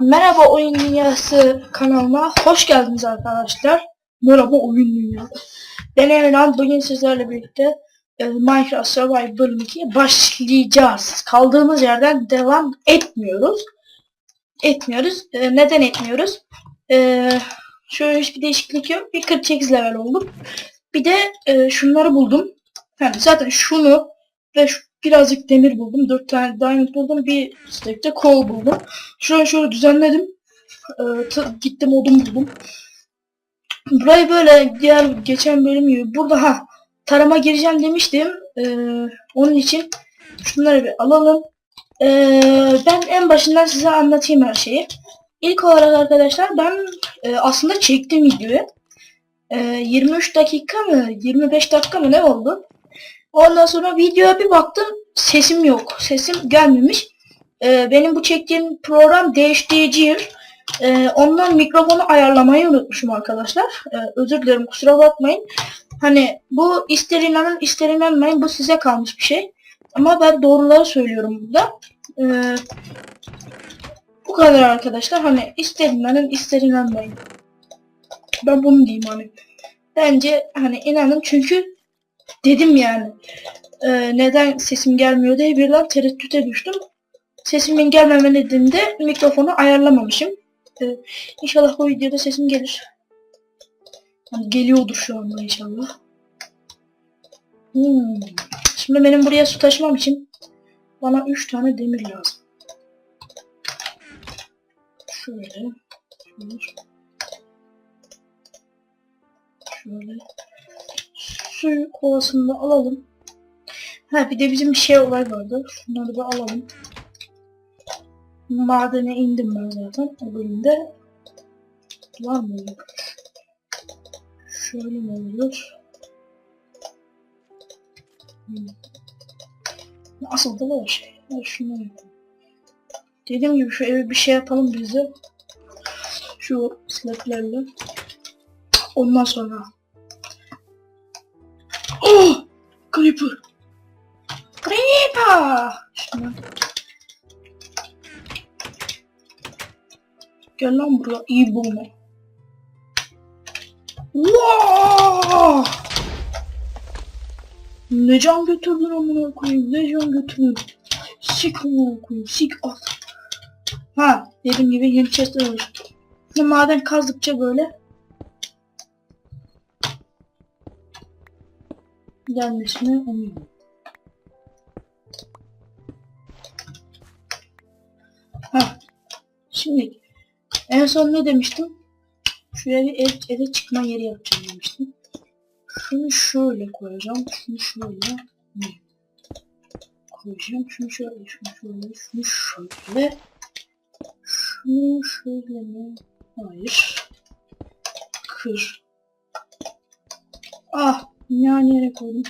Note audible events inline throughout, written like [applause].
Merhaba Oyun Dünyası kanalıma hoş geldiniz arkadaşlar. Merhaba Oyun Dünyası. Ben Emran. Bugün sizlerle birlikte e, Minecraft Survival bölüm 2'ye başlayacağız. Kaldığımız yerden devam etmiyoruz. Etmiyoruz. E, neden etmiyoruz? E, şöyle hiçbir değişiklik yok. Bir 48 level oldum. Bir de şunları buldum. Yani zaten şunu ve şu birazcık demir buldum. 4 tane diamond buldum. Bir stack de coal buldum. Şöyle şöyle düzenledim. Ee, gittim odun buldum. Burayı böyle diğer geçen bölüm gibi burada ha tarama gireceğim demiştim. Ee, onun için şunları bir alalım. Ee, ben en başından size anlatayım her şeyi. İlk olarak arkadaşlar ben e, aslında çektim videoyu. Ee, 23 dakika mı 25 dakika mı ne oldu? Ondan sonra videoya bir baktım sesim yok. Sesim gelmemiş. Ee, benim bu çektiğim program DHDG'ir. Ee, ondan mikrofonu ayarlamayı unutmuşum arkadaşlar. Ee, özür dilerim kusura bakmayın. Hani bu ister inanın ister inanmayın bu size kalmış bir şey. Ama ben doğruları söylüyorum burada. Ee, bu kadar arkadaşlar. Hani ister inanın ister inanmayın. Ben bunu diyeyim hani. Bence hani inanın çünkü dedim yani. Ee, neden sesim gelmiyor diye birden tereddüte düştüm. Sesimin gelmeme nedeni de mikrofonu ayarlamamışım. Ee, inşallah bu videoda sesim gelir. Yani geliyordur şu anda inşallah. Hmm. Şimdi benim buraya su taşımam için bana 3 tane demir lazım. Şöyle. Şöyle. Şöyle. Suyu kovasını da alalım. Ha bir de bizim şey olay vardı. Şunları da alalım. Madene indim ben zaten o bölümde. Var mı yok? Şöyle mi oluyor? Hmm. Asıl da var şey. Ha, şunları yapalım. Dediğim gibi şu eve bir şey yapalım bize. Şu slablerle. Ondan sonra. Creeper! Creeper! Şunları Gel lan buraya iyi bulma. Wow! Ne can götürdün amına koyayım ne can götürdün. Sik amına koyayım sik at. Ha dediğim gibi yeni chestler var. Maden kazdıkça böyle gelmesini umuyorum. Ha şimdi en son ne demiştim? Şuraya bir ev, eve çıkma yeri yapacağım demiştim. Şunu şöyle koyacağım. Şunu şöyle. Koyacağım. Şunu şöyle, şunu şöyle, şunu şöyle. Şunu şöyle mi? Hayır. Kır. Ah! Yani yere koydum.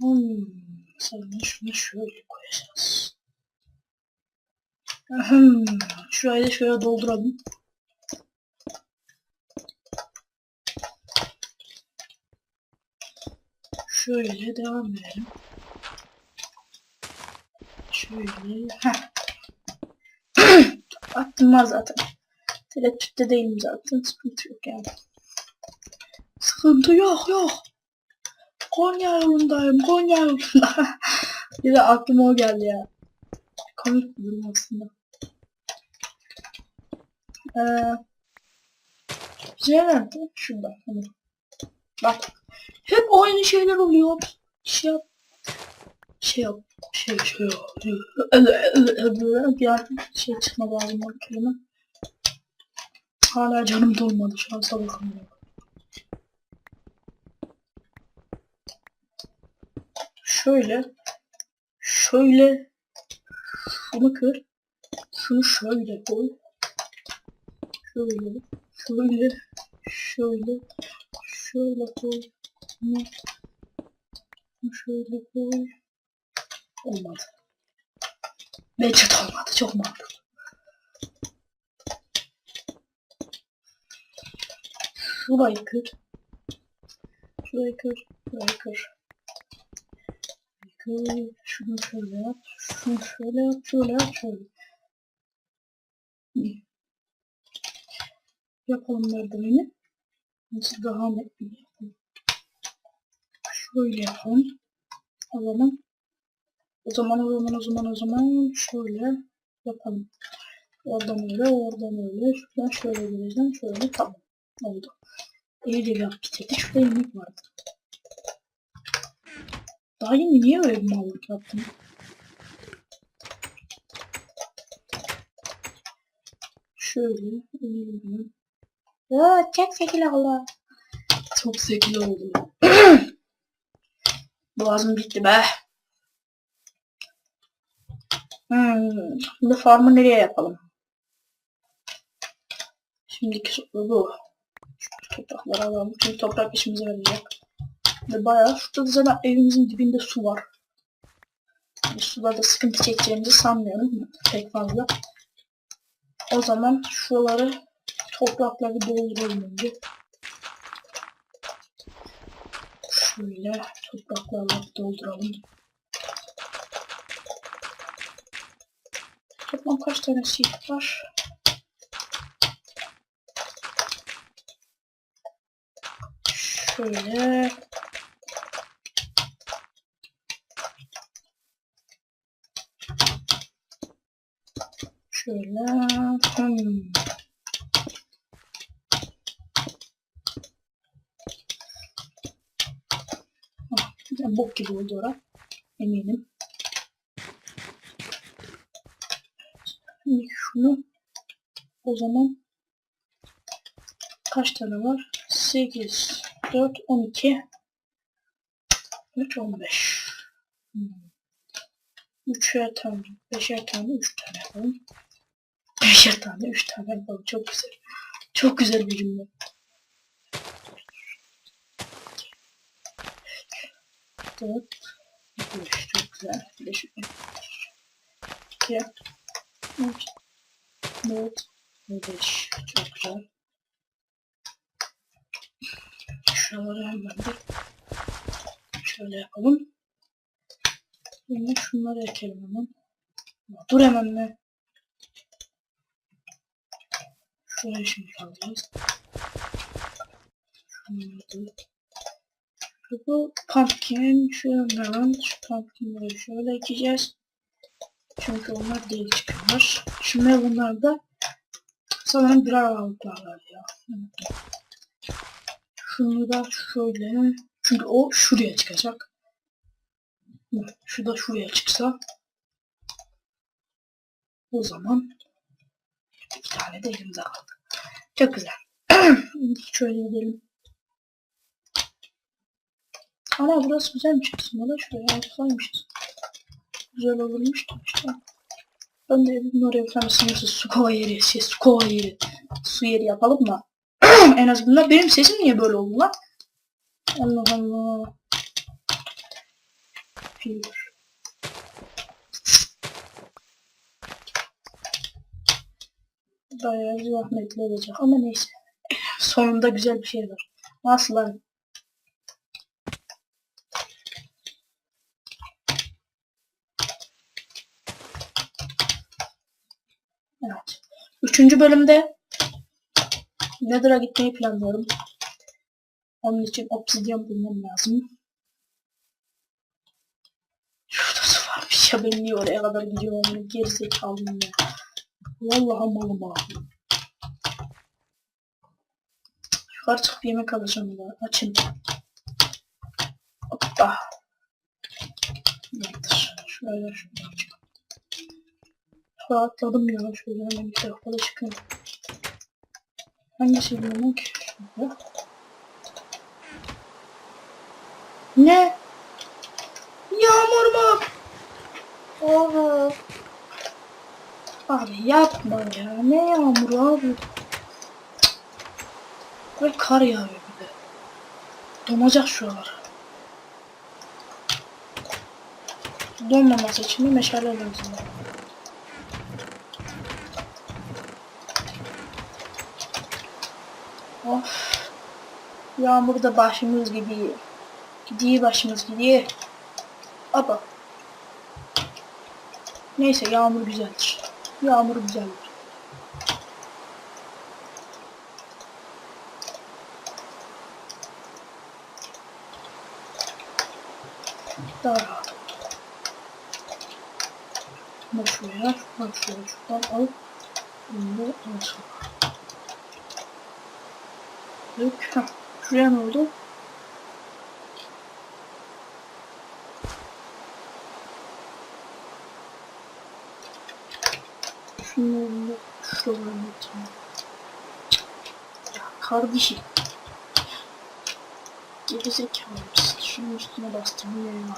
Hmm, sonra şunu şöyle koyacağız. Ahem, şurayı da şöyle dolduralım. Şöyle devam edelim. Şöyle. [coughs] Attım var zaten. Tereddütte değilim zaten. Sıkıntı yok yani. Sıkıntı yok yok. Konya yolundayım. Konya yolunda. [laughs] bir de aklıma o geldi ya. Komik bir durum aslında. Ee, şey nerede? Bak. Hep aynı şeyler oluyor. Şey yap. Şey yap. Şey şey yap. Bir şey çıkmadı ağzımdan kelime. Hala canım dolmadı şu an sabahım. Şöyle. Şöyle. Şunu kır. Şunu şöyle koy. Şöyle. Şöyle. Şöyle. Şöyle koy. Bunu şöyle koy. Olmadı. Bence de olmadı. Çok mantıklı. Şurayı kır. Şurayı kır. Şurayı kır. Kır. Şunu şöyle yap. Şunu şöyle yap. Şöyle yap. Şöyle. Yapalım merdiveni. Nasıl daha net bir yapalım. Yapalım. O zaman o zaman o zaman o zaman şöyle yapalım. Oradan öyle, oradan öyle, şuradan şöyle gireceğim, şöyle tamam. Oldu. İyice yap bitirdi. Şurada yemek vardı. Daha yeni niye öyle bir mallık yaptım? Şöyle inelim çok sekil oldu. Çok sekil oldu. [clears throat] Boğazım bitti be. Hmm. Şimdi farmı nereye yapalım? Şimdiki bu. Şu toprakları alalım. Çünkü toprak işimize yarayacak. Ve bayağı şurada da zaten evimizin dibinde su var. Yani suda da sıkıntı çekeceğimizi sanmıyorum. Pek fazla. O zaman şuraları toprakla bir dolduralım önce. Şöyle topraklarla dolduralım. Toplam kaç tane seed var? Şöyle. Şöyle. Hmm. Ah, bir de bok gibi oldu ora. Eminim. Şimdi şunu o zaman kaç tane var? 8, 4, 12, 3, 15. Hmm. 3'er tane, 5'er tane, 3 tane yapalım. 5'er tane, 3 tane yapalım. Çok güzel. Çok güzel bir cümle. Dört, beş, çok güzel. Beş, iki, üç, dört, beş, çok güzel. Şuraları hemen bir şöyle yapalım. Yine şunları ekelim hemen. Dur hemen mi? Şuraya şimdi alacağız. Şunları da. Bu pumpkin hemen şu pumpkinleri şöyle ekeceğiz. Çünkü onlar değil çıkıyorlar. Şimdi bunlar da sanırım birer aralıklarlar ya. Şunu da şöyle. Çünkü o şuraya çıkacak. Şu da şuraya çıksa. O zaman iki tane de elimizde kaldı. Çok güzel. [clears throat] şöyle gidelim. Ana burası güzelmiş aslında da şuraya yapsaymışız. Güzel olurmuş da işte. Ben de evimin oraya sınırsız su kova yeri, şey su kova yeri, su yeri yapalım da. [clears throat] en azından benim sesim niye böyle oldu lan? Allah Allah. Bir. Bayağı zahmetli olacak ama neyse. [clears throat] Sonunda güzel bir şey var. Asla. Üçüncü bölümde Nether'a gitmeyi planlıyorum. Onun için obsidyen bulmam lazım. Şurada su varmış ya ben niye oraya kadar gidiyorum onu gerizekalıyım ya. Vallahi malım abi. Yukarı çıkıp yemek alacağım da açın. Hoppa. Yaptır. Şöyle şöyle. Rahatladım ya şöyle hemen bir tarafa da çıkıyorum. Hangisi yemek? Şöyle. Ne? Yağmur mu? Oğlum. Abi yapma ya. Ne yağmuru abi? Ve kar yağıyor bir de. Donacak şuralar. Donmaması için de meşale lazım. Of. Yağmur da başımız gidiyor. Gidiyor başımız gidiyor. Aba. Neyse yağmur güzeldir. Yağmur güzeldir. Daha rahat. Bunu şuraya, şuraya, şuradan alıp bunu da alsın. Yok. Heh. Şuraya ne oldu? Da şuradan getireyim. Ya kardeşim. Gerizekalı mısın? Şunun üstüne bastırmıyor ya.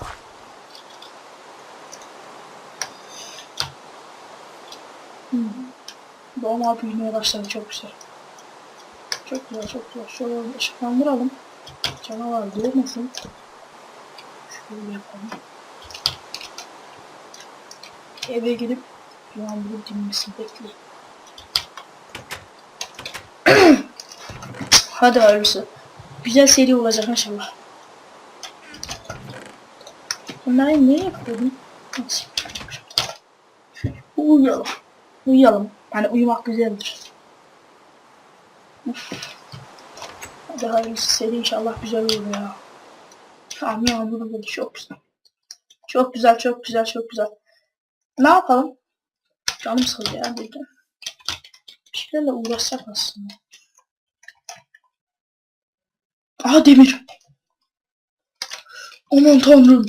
Hmm. Doğum büyümeye başladı çok güzel. Çok güzel çok güzel. Şöyle ışıklandıralım. Canavar görmesin. Şöyle yapalım. Eve gidip yağmuru dinmesini bekleyin. [clears throat] Hadi hayırlısı. Güzel seri olacak inşallah. Bunları ne yapıyordum? Nasıl? Uyuyalım. Uyuyalım. Yani uyumak güzeldir. Uf. Hadi hayırlısı inşallah güzel olur ya. Tamam yağmuru böyle çok güzel. Çok güzel, çok güzel, çok güzel. Ne yapalım? Canım sıkıldı ya burada. Bir şeylerle uğraşsak aslında. Aha demir. Aman tanrım.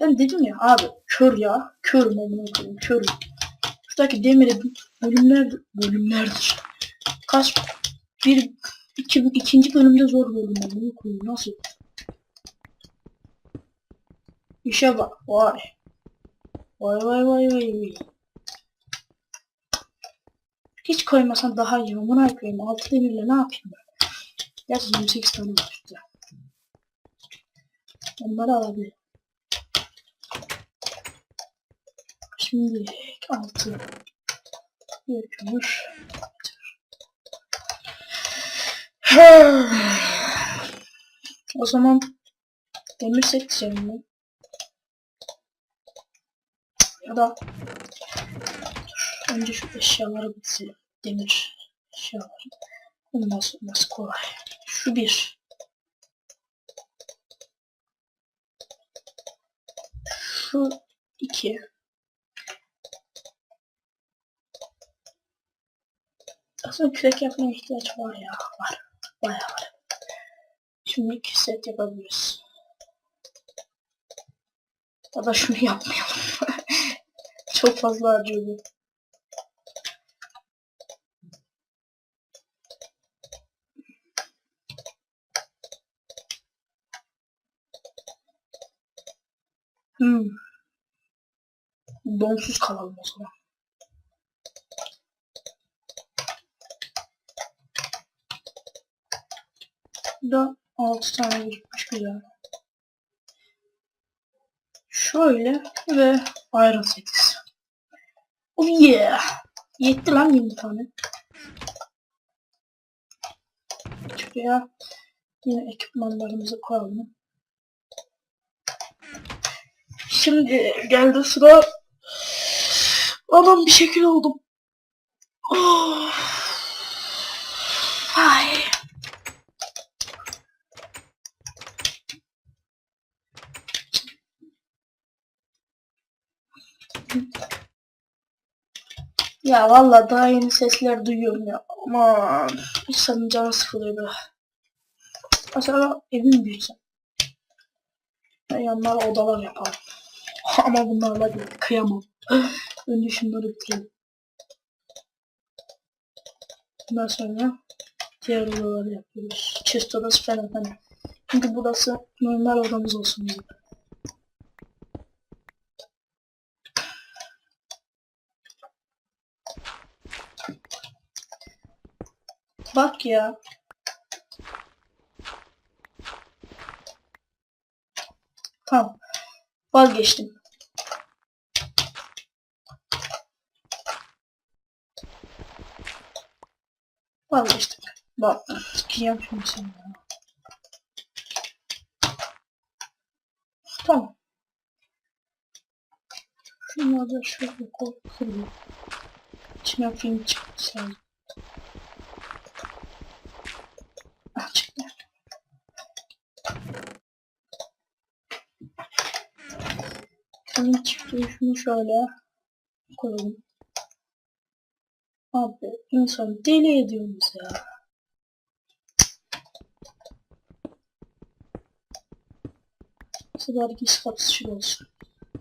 Ben dedim ya abi kör ya. Körüm amına koyayım körüm. Şuradaki demire bölümler bölümlerdir. Kaç bir iki ikinci bölümde zor bölüm amına koyayım nasıl? İşe bak vay. Vay vay vay vay vay. Hiç koymasan daha iyi. Amına koyayım. Altı demirle ne yapayım ben? Gerçi 28 tane var. Onları alabilirim. Şimdi altı. Kömür. o zaman demir seçeceğim ben. Ya da önce şu eşyaları bitirelim. Demir eşyaları. Ondan sonrası kolay. Şu bir. Şu iki. Aslında kürek yapmaya ihtiyaç var ya. Var. Bayağı var. Şimdi iki set yapabiliriz. Ya da şunu yapmayalım. [laughs] Çok fazla harcıyor bu. Hmm. Donsuz kalalım o zaman. Da 6 tane birikmiş güzel. Şöyle ve Iron 8. Oh yeah. Yetti lan 20 tane. Şuraya yine ekipmanlarımızı koyalım. Şimdi geldi sıra. Aman bir şekil oldum. Oh. Ya valla daha yeni sesler duyuyorum ya. Aman insanın canı sıkılıyor be. Mesela evim büyüsem. Yanlara odalar yapalım. [laughs] Ama bunlarla. Kıyamam. [laughs] Önce şunları bitirelim. Ondan sonra diğer odaları yapıyoruz. Chest odası falan falan. Çünkü burası normal odamız olsun bizim. Bak ya. Tamam. Vazgeçtim. Vazgeçtik. Bak sikeceğim şimdi seni ya. Tamam. Şunları da şöyle koy. İçine film çıktı sen. Ah çıktı. Film çıktı. Şunu şöyle koyalım. Abi insan deli ediyoruz ya. Sıra gizli kapısı olsun.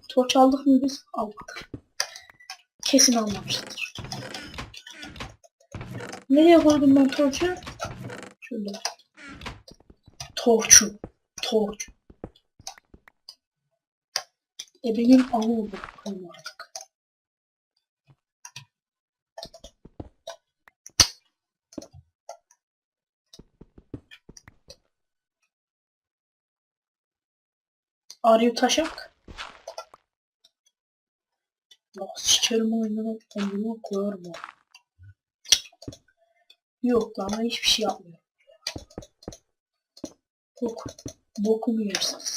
Torç aldık mı biz? Almadık. Kesin almamıştır. Nereye koydum ben torçu? Şurada. Torçu. Torç. E benim avı oldu. Koyma artık. Arayı taşak. Ya sikerim oyununu kendime koyarım o. Yok lan ben hiçbir şey yapmıyorum. Bok. Bokumu yersiniz.